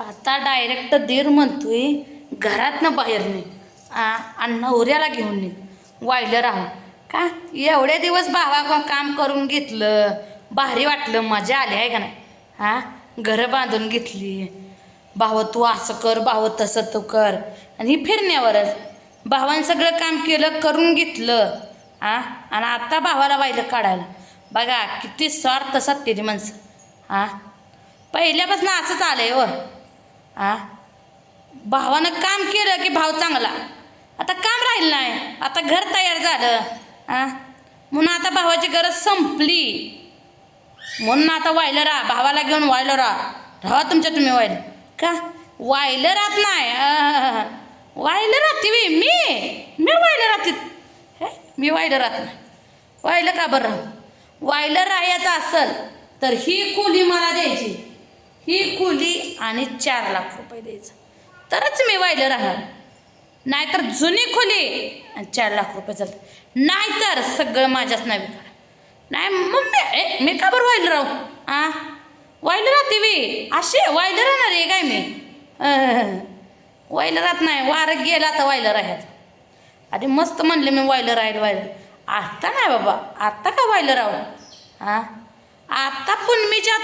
आता डायरेक्ट दीर म्हणतोय घरातनं बाहेर नाही आ आणि नवऱ्याला घेऊन नाही वाहिलं राहून. का? एवढे दिवस भावा काम करून घेतलं भारी वाटलं मजा आली आहे का नाही? हा घरं बांधून घेतली. भाव तू असं कर भाव तसं तू कर. आणि फिरण्यावरच. भावानं सगळं काम केलं करून घेतलं. आ आणि आता भावाला वाहिलं काढायला. बघा किती स्वार्थ सत्तेरी माणसं. हा पहिल्यापासून असंच आलं आहे हो. व आ? भावानं काम केलं की भाव चांगला. आता काम राहिलं नाही. आता घर तयार झालं. आ? म्हणून आता भावाची गरज संपली. म्हणून आता वाहिलं राहा. भावाला घेऊन वाहिलं राहा. राहा तुमच्या तुम्ही वाहिलं का? वाहिलं राहत नाही. अं, वाहिलं राहते मी मी? मी वाहिलं राहते. हे? मी वाहिलं राहत नाही. वाहिलं का बरं? राहू वाहिलं राहायचं असेल तर ही खोली मला द्यायची. ही खोली आणि चार लाख रुपये द्यायचं. तरच मी वाहिलं राहणार. नाहीतर जुनी खोली आणि चार लाख रुपये चालतं नाहीतर सगळं माझ्याच नावी करा नाही मग मी ए, मी का बरं वाहिलं राहू? आ? वाहिलं राहते मी. असे वाहिलं राहणार आहे काय मी? व्हायला वाहिलं राहत नाही. वारं गेला तर वाहिलं राहायचं. आधी मस्त म्हणले मी वाहिलं राहील वाहिलं. आत्ता नाही बाबा. आता का वाहिलं राहू? हा आता पुनमीच्यात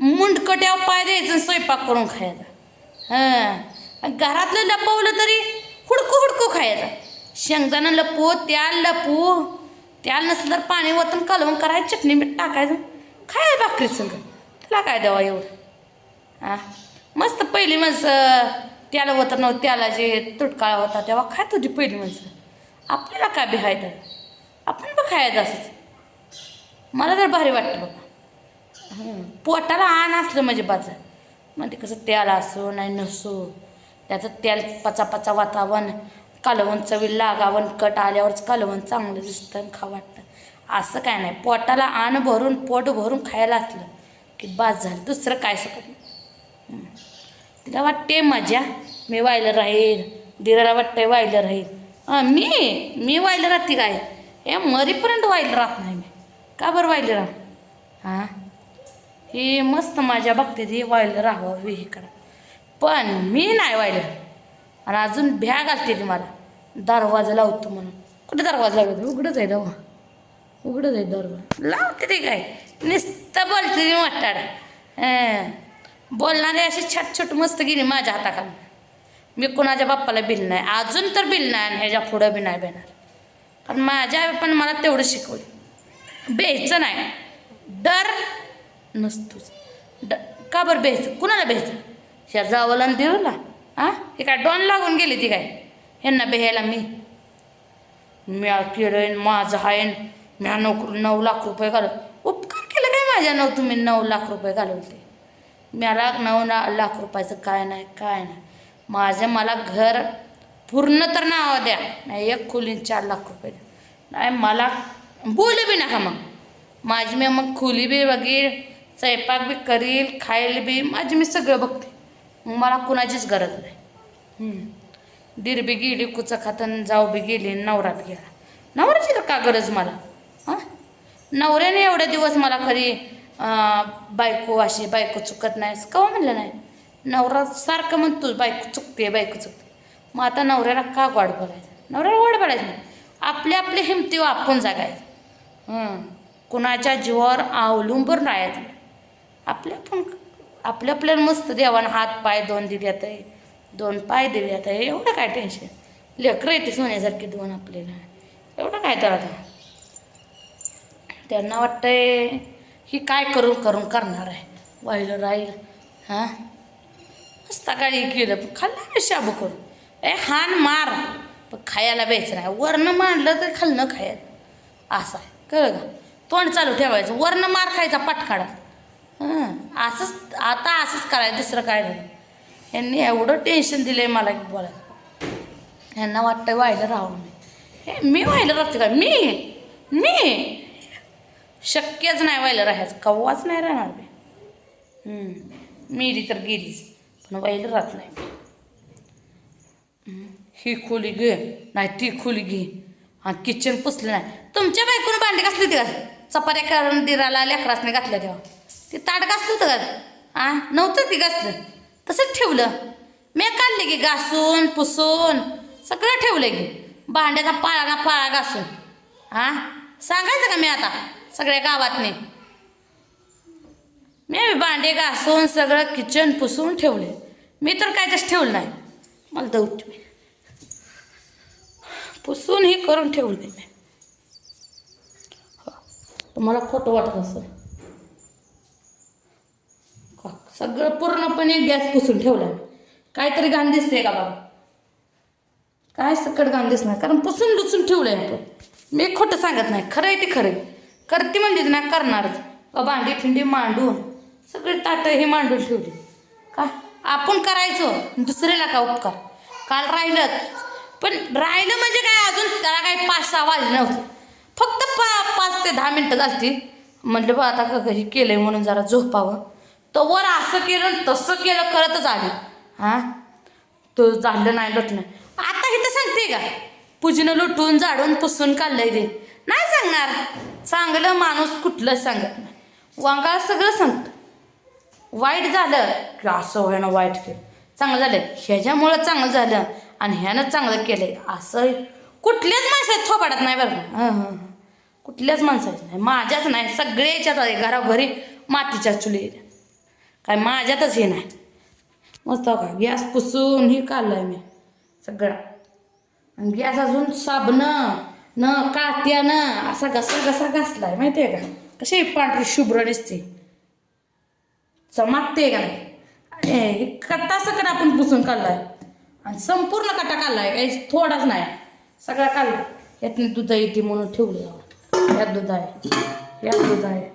मुंडकट्यावर पाय द्यायचं स्वयंपाक करून खायचा. हां. घरातलं लपवलं तरी हुडकू हुडकू खायचा. शेंगदाणा लपू त्याल लपू त्याल नसलं तर पाणी वतून कालवून करायचं चटणी मीठ टाकायचं. खायला भाकरी संग. त्याला काय द्यावा एवढं? हां मस्त पहिली माणसं त्याला होतं नव्हतं त्याला जे तुटकाळा होता तेव्हा खाय तुझी पहिली माणसं. आपल्याला काय बिहायचं आपण बघ खायचं असंच. मला तर भारी वाटतं बघा पोटाला आण असलं म्हणजे बाजार म्हणजे कसं तेल असो नाही नसो. त्याचं तेल पचा पचा वातावरण कालवण चवी लागावं कट आल्यावरच कालवण चांगलं दिसतं आणि खा वाटतं. असं काय नाही. पोटाला आण भरून पोट भरून खायला असलं की बास झालं. दुसरं काय सकत नाही. तिला वाटते मजा. मी व्हायला राहील. दिराला वाटतंय व्हायला राहील. मी? मी व्हायला राहते काय? हे मरीपर्यंत व्हायला राहत नाही मी. का बरं व्हायला राह हां? हे मस्त माझ्या बाबतीत हे व्हायला राहावं हे करा पण मी नाही व्हायला. आणि अजून भ्या घालते ती मला. दरवाजा लावतो म्हणून. कुठे दरवाजा लावतो? उघडच आहे दवा उघडंच आहे दरवाजा. लावते ते काय? नुसतं बोलते ती वाटाड बोलणारे अशी छट छोट मस्त गेली माझ्या हाताखाली. मी कोणाच्या बाप्पाला बिल नाही. अजून तर बिल नाही आणि ह्याच्या पुढं बी नाही बेणार पण माझ्या पण मला तेवढं शिकवलं. बेचं नाही. डर नसतोच. ड का बरं बेचं कुणाला बेचं ह्या जावला आणि देऊला हां हे काय डॉन लागून गेली ती काय? ह्यांना बेहायला मी. म्या केलं माझं हायन. म्या नोकरी नऊ लाख रुपये घालव उपकार केलं काय माझ्या नऊ तुम्ही? नऊ लाख रुपये घालवते लाख नऊ ना लाख रुपयाचं काय नाही काय नाही. माझं मला घर पूर्ण तर नाव द्या. नाही एक खोलीन चार लाख रुपये द्या. नाही मला बोलू बी नका मग. माझी मी मग खोली बी वगैरे स्वयंपाक बी करील खायला बी माझी मी सगळं बघते. मला कुणाचीच गरज नाही. दीर बी गेली कुचं खातन जाऊ बी गेली नवरा बी गेला. नवऱ्याची तर का गरज मला? हां? नवऱ्याने एवढे दिवस मला अं, बायको अशी बायको चुकत नाहीस कवा म्हणलं नाही? नवरा सारखं म्हणतो बायको चुकते बायको चुकते. मग आता नवऱ्याला का वाढ बोलायचं? नवऱ्याला वाढ बोलायचं नाही. आपल्या आपल्या हिमतीवर आपण जागायचं. कुणाच्या जीवावर अवलंबून राहायचं. आपल्या पण आपल्या आपल्याला मस्त देवानं हात पाय दोन दिल्यात आहे दोन पाय दिल्यात आहे एवढं काय टेन्शन लेकरं येते सोन्यासारखी दोन आपल्याला. एवढं काय तर आता. त्यांना वाटतंय ही काय करून करून करणार आहे? वाहिलं राहील हां? मस्त काही केलं? पण खाल्लं मी शाबू करून. ए हान मार. पण खायला द्यायचं नाही. वरनं मांडलं तर खाल्लं खायला. असं आहे. कळलं का? तोंड चालू ठेवायचं. वरनं मार खायचा पटकाडा हां असंच आता असंच करायचं दुसरं काय नाही. यांनी एवढं टेन्शन दिलं आहे मला की बोलायचं यांना वाटतं व्हायला राहू नये. हे मी व्हायला राहते का? मी? मी? शक्यच नाही व्हायला राहायचं. कव्वाच नाही राहणार मी. हम्म. मेली तर गेलीच पण व्हायला राहत नाही ही खोली घे नाही ती खोली घे. हा किचन पुसलं नाही. तुमच्या बायकोनं भांडी घासली होती का? चपात्या करून दिराला लेकरासने घातल्या तेव्हा. ती ताट घासलं होतं का? आ नव्हतं ती घासलं. तसंच ठेवलं. मी काढले की घासून पुसून सगळं ठेवलं की. भांड्याचा पाळा ना पाळा घासून. हा सांगायचं का मी आता सगळ्या गावातने? मी भांडे घासून सगळं किचन पुसून ठेवले. मी तर काय तसं ठेवलं नाही. मला दौ. पुसून हे करून ठेवले मी. हो, तुम्हाला खोटं वाटत असेल का? सगळं पूर्णपणे गॅस पुसून ठेवला. काहीतरी घाण दिसते का बाबा? काय सकट घाण दिसणार? कारण पुसून लुसून ठेवलंय आपण. मी खोटं सांगत नाही. खरं आहे ते खरं आहे. करते म्हणजे ना करणारच. का भांडी फिंडी मांडून सगळे ताटं हे मांडून ठेवली. का? आपण करायचो. दुसऱ्याला का उपकार? काल राहिलं पण राहिलं म्हणजे काय अजून? त्याला काही पाच सहा वाजले नव्हते. फक्त पा पाच ते दहा मिनटं झालती. म्हटलं बा आता हे केलंय म्हणून जरा झोपावं. तर वर असं केलं तसं केलं खरंच आले. हां? तो झालं नाही लुटणं आता इथं सांगते का? पूजीनं लुटून झाडून पुसून काढलंय ते. नाही सांगणार. चांगलं माणूस कुठलं सांगत नाही. वांगाळ सगळं सांगतं. वाईट झालं की असं व्हायनं वाईट केलं. चांगलं झालं. ह्याच्यामुळं चांगलं झालं आणि ह्यानं चांगलं केलंय. असं कुठल्याच माणसात थोपाडत नाही बरं हां हां कुठल्याच माणसाचं नाही. माझ्याच नाही. सगळ्याच्यात आहे. घराघरी मातीच्या चुली आहेत. काय माझ्यातच हे नाही. मस्त हो का गॅस पुसून हे काढलाय मी सगळं. आणि गॅस अजून साबणं न कात्यानं असा घसा घसा घासलाय माहिती आहे का? कशी पांढरी शुभ्र दिसते. चमकते का नाही? हे कट्टा सगळं आपण पुसून काढलाय. आणि संपूर्ण कट्टा काढलाय काही थोडाच नाही. सगळा काढला. यातनं दूध येते म्हणून ठेवलं. यात दूध आहे यात दूध आहे.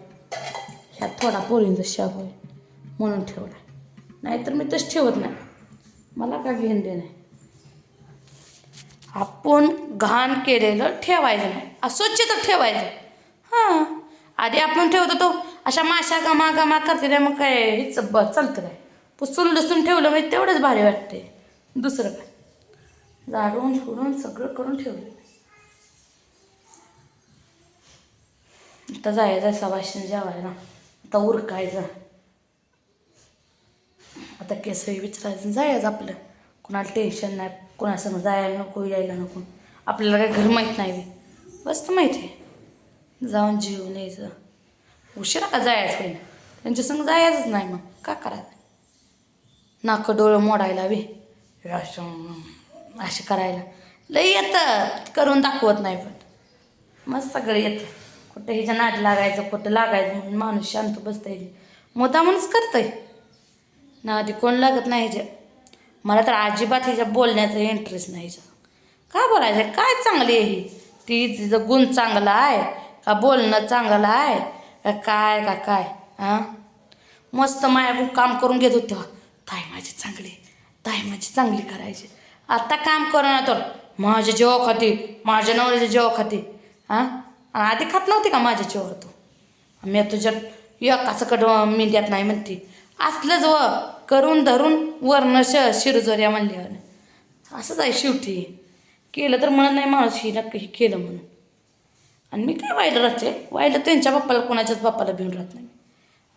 ह्यात थोडा पोरींचा शाप आहे. म्हणून ठेवला नाहीतर मी तसं ठेवत नाही. मला का घेऊन देणं? नाही आपण घाण केलेलं ठेवायचं नाही. अस्वच्छ तर ठेवायचं. हां. आधी आपण ठेवत होतो. अशा माशा गमा गमा करते मग काय? हेच ब चालतं काय? पुसून लसून ठेवलं म्हणजे तेवढंच भारी वाटते दुसरं काय? झाडून सोडून सगळं करून ठेवलं. आता जायचं सवाशीन जेवायला. आता उरकायचं. आता केसही विचारायचं जायचं आपलं. कुणाला टेन्शन नाही कुणासमोर जायला नको यायला नको. आपल्याला काही घर माहीत नाही मस्त माहिती आहे. जाऊन जीवन यायचं. उशिरा का जायचं पहिलं त्यांच्या संग जायचंच नाही मग. का करायचं? नाकं डोळं मोडायला वे असं असे करायला. लई येतं. करून दाखवत नाही पण. मस्त सगळं येतं. कुठं हिच्या नाट लागायचं कुठं लागायचं म्हणून माणूस शांत बसता येईल मुद्दा म्हणूनच करतंय. ना आधी कोण लागत नाही ह्याच्या मला तर अजिबात ह्याच्या बोलण्याचा इंटरेस्ट नाही हिच्या का बोलायचं? काय चांगली आहे ही? ती तिचं गुण चांगला आहे? का बोलणं चांगलं आहे? का काय का काय? हां? मस्त माया काम करून घेत होते ताई माझी चांगली ताई माझी चांगली करायची. आता काम करणार ना तर माझ्या जेव्हा खाते माझ्या नवऱ्याच्या जेव्हा खाते हां आधी खात नव्हती का माझ्या जेव्हा तू? मी तुझ्या एकाचं कडं मी देत नाही म्हणते. असलंच व करून धरून वर्ण श शिरजोऱ्या म्हणल्यावर. असंच आहे शेवटी. केलं तर म्हणत नाही माणूस ही नक्की हे केलं म्हणून. आणि मी काय वाईलं राहते? वाईलं त्यांच्या बाप्पाला कोणाच्याच बाप्पाला भिऊन राहत नाही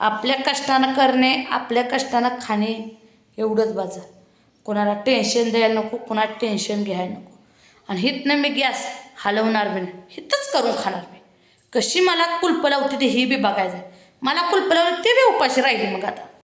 आपल्या कष्टानं करणे आपल्या कष्टानं खाणे एवढंच बाजार कोणाला टेन्शन द्यायला नको कोणाला टेन्शन घ्यायला नको. आणि हितनं मी गॅस हलवणार बी नाही. हितच करून खाणार मी. कशी मला कुलपं लावते ते ही बी बघायचं आहे मला कुलपं लावली ते बी उपाशी राहिली मग आता.